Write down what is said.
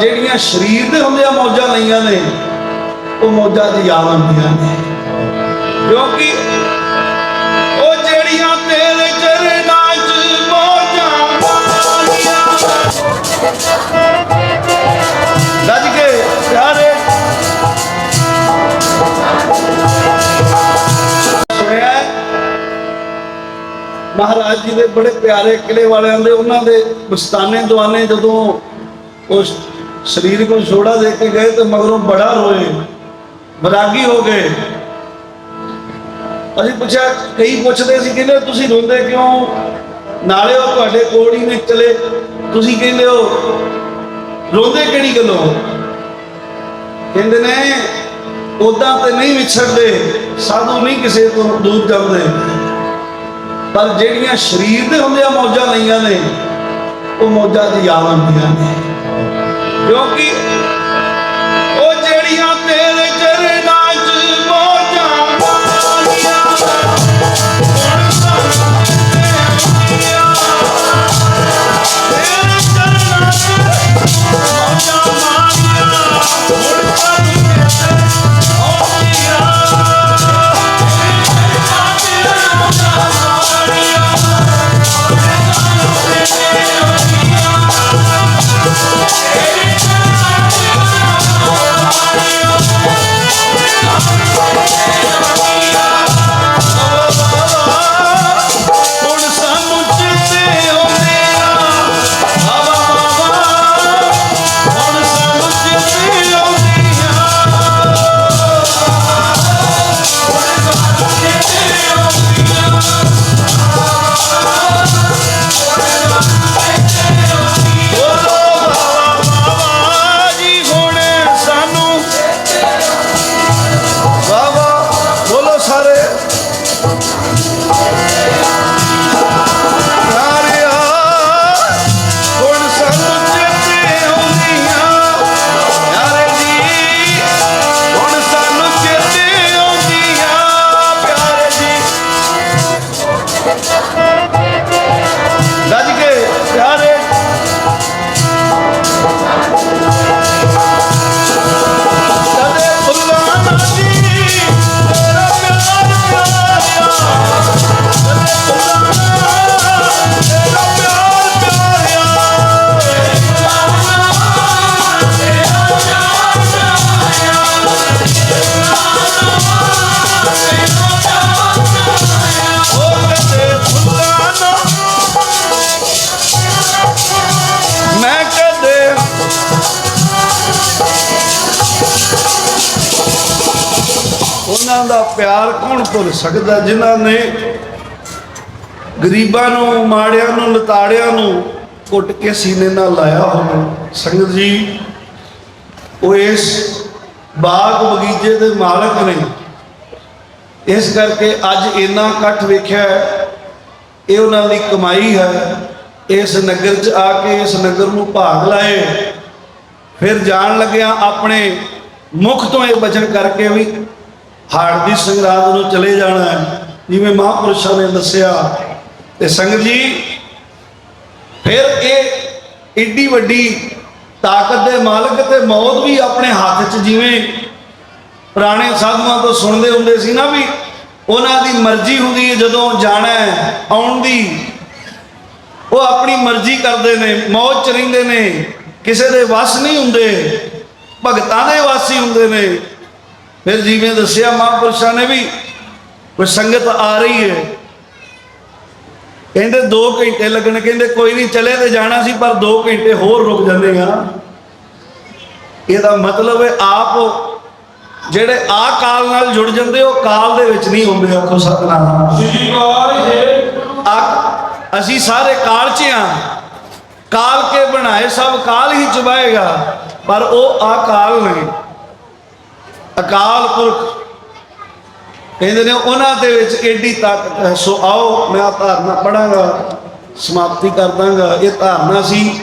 ਜਿਹੜੀਆਂ ਸਰੀਰ ਦੇ ਹੁੰਦੇ ਆ ਮੌਜਾਂ ਲਈਆਂ ਨੇ, ਉਹ ਮੌਜਾਂ ਦੀ ਯਾਦ ਆਉਂਦੀਆਂ ਨੇ। ਕਿਉਂਕਿ ਉਹ ਜਿਹੜੀਆਂ ਤੇਰੇ ਚਰਨਾਂ 'ਚ ਮੌਜਾਂ ਪਾਈਆਂ ਗੱਜ ਕੇ, ਪਿਆਰੇ। ਸੁਣਿਆ ਮਹਾਰਾਜ ਜੀ ਦੇ ਬੜੇ ਪਿਆਰੇ ਕਿਲੇ ਵਾਲਿਆਂ ਦੇ, ਉਹਨਾਂ ਦੇ ਬਸਤਾਨੇ ਦੁਆਨੇ ਜਦੋਂ ਉਸ ਸਰੀਰ ਨੂੰ ਛੋੜਾ ਦੇ ਕੇ ਗਏ ਤੇ ਮਗਰੋਂ ਬੜਾ ਰੋਏ ਬਰਾਗੀ ਹੋ ਗਏ। ਅਸੀਂ ਪੁੱਛਿਆ, ਕਈ ਪੁੱਛਦੇ ਸੀ, ਕਹਿੰਦੇ ਤੁਸੀਂ ਰੋਂਦੇ ਕਿਉਂ? ਨਾਲੇ ਉਹ ਤੁਹਾਡੇ ਕੋਲ ਹੀ ਨਹੀਂ ਚਲੇ ਤੁਸੀਂ ਕਹਿੰਦੇ ਹੋ, ਰੋਂਦੇ ਕਿਹੜੀ ਗੱਲੋਂ? ਕਹਿੰਦੇ ਨੇ ਉਦਾਂ ਤੇ ਨਹੀਂ ਵਿਛੜਦੇ, ਸਾਧੂ ਨਹੀਂ ਕਿਸੇ ਤੋਂ ਦੂਰ ਜਾਂਦੇ। ਪਰ ਜਿਹੜੀਆਂ ਸਰੀਰ ਦੇ ਹੁੰਦੇ ਆ ਮੌਜਾਂ ਲਈਆਂ ਨੇ, ਉਹ ਮੌਜਾਂ ਦੀ ਯਾਦ ਆਉਂਦੀਆਂ ਨੇ। ਕਿਉਂਕਿ ਉਹਨਾਂ ਦਾ ਪਿਆਰ ਕੌਣ ਭੁੱਲ ਸਕਦਾ? ਜਿਨ੍ਹਾਂ ਨੇ ਗਰੀਬਾਂ ਨੂੰ, ਮਾੜਿਆਂ ਨੂੰ, ਲਤਾੜਿਆਂ ਨੂੰ ਕੁੱਟ ਕੇ ਸੀਨੇ ਨਾਲ ਲਾਇਆ ਹੋਵੇ। ਸੰਗਤ ਜੀ, ਉਹ ਇਸ ਬਾਗ ਬਗੀਚੇ ਦੇ ਮਾਲਕ ਨੇ। ਇਸ ਕਰਕੇ ਅੱਜ ਇੰਨਾ ਇਕੱਠ ਵੇਖਿਆ ਇਹ ਉਹਨਾਂ ਦੀ ਕਮਾਈ ਹੈ। ਇਸ ਨਗਰ 'ਚ ਆ ਕੇ ਇਸ ਨਗਰ ਨੂੰ ਭਾਗ ਲਾਏ। ਫਿਰ ਜਾਣ ਲੱਗਿਆ ਆਪਣੇ ਮੁਖ ਤੋਂ ਇਹ ਬਚਨ ਕਰਕੇ ਵੀ ਹਾੜ ਦੀ ਸੰਗਰਾਦ ਨੂੰ ਚਲੇ ਜਾਣਾ ਹੈ। ਜਿਵੇਂ ਮਹਾਂਪੁਰਸ਼ਾਂ ਨੇ ਦੱਸਿਆ। ਤੇ ਸੰਗਤ ਜੀ, ਫਿਰ ਇਹ ਏਡੀ ਵੱਡੀ ਤਾਕਤ ਦੇ ਮਾਲਕ ਤੇ ਮੌਤ ਵੀ ਆਪਣੇ ਹੱਥ 'ਚ ਜਿਵੇਂ ਪੁਰਾਣੇ ਸਾਧੂਆਂ ਤੋਂ ਸੁਣਦੇ ਹੁੰਦੇ ਸੀ ਨਾ ਵੀ ਉਹਨਾਂ ਦੀ ਮਰਜ਼ੀ ਹੁੰਦੀ ਹੈ ਜਦੋਂ ਜਾਣਾ ਆਉਣ ਦੀ। ਉਹ ਆਪਣੀ ਮਰਜ਼ੀ ਕਰਦੇ ਨੇ ਮੌਜ ਚ ਰਹਿੰਦੇ ਨੇ, ਕਿਸੇ ਦੇ ਵਸ ਨਹੀਂ ਹੁੰਦੇ। ਭਗਤਾਂ ਦੇ ਵਾਸੀ ਹੁੰਦੇ ਨੇ। ਫਿਰ ਜਿਵੇਂ ਦੱਸਿਆ ਮਹਾਂਪੁਰਸ਼ਾਂ ਨੇ ਵੀ, ਕੋਈ ਸੰਗਤ ਆ ਰਹੀ ਹੈ। ਕਹਿੰਦੇ 2 ਘੰਟੇ ਲੱਗਣ, ਕਹਿੰਦੇ ਕੋਈ ਨਹੀਂ, ਚਲੇ ਤੇ ਜਾਣਾ ਸੀ, ਪਰ 2 ਘੰਟੇ ਹੋਰ ਰੁਕ ਜਾਂਦੇ ਆ। ਇਹਦਾ ਮਤਲਬ ਹੈ ਆਪ ਜਿਹੜੇ ਆ ਕਾਲ ਨਾਲ ਜੁੜ ਜਾਂਦੇ, ਉਹ ਕਾਲ ਦੇ ਵਿੱਚ ਨਹੀਂ ਹੁੰਦੇ। ਆਖੋ ਸਤਨਾਮ। ਅਸੀਂ ਸਾਰੇ ਕਾਲ ਚ ਆ। ਕਾਲ ਕੇ ਬਣਾਏ, ਸਭ ਕਾਲ ਹੀ ਚੁਬਾਏਗਾ, ਪਰ ਉਹ ਅਕਾਲ ਨਹੀਂ ਅਕਾਲ ਪੁਰਖ। ਕਹਿੰਦੇ ਨੇ ਉਹਨਾਂ ਦੇ ਵਿੱਚ ਐਡੀ ਤਾਕਤ ਹੈ। ਸੋ ਆਓ, ਮੈਂ ਆ ਧਾਰਨਾ ਪੜਾਂਗਾ ਸਮਾਪਤੀ ਕਰ ਦਾਂਗਾ। ਇਹ ਧਾਰਨਾ ਸੀ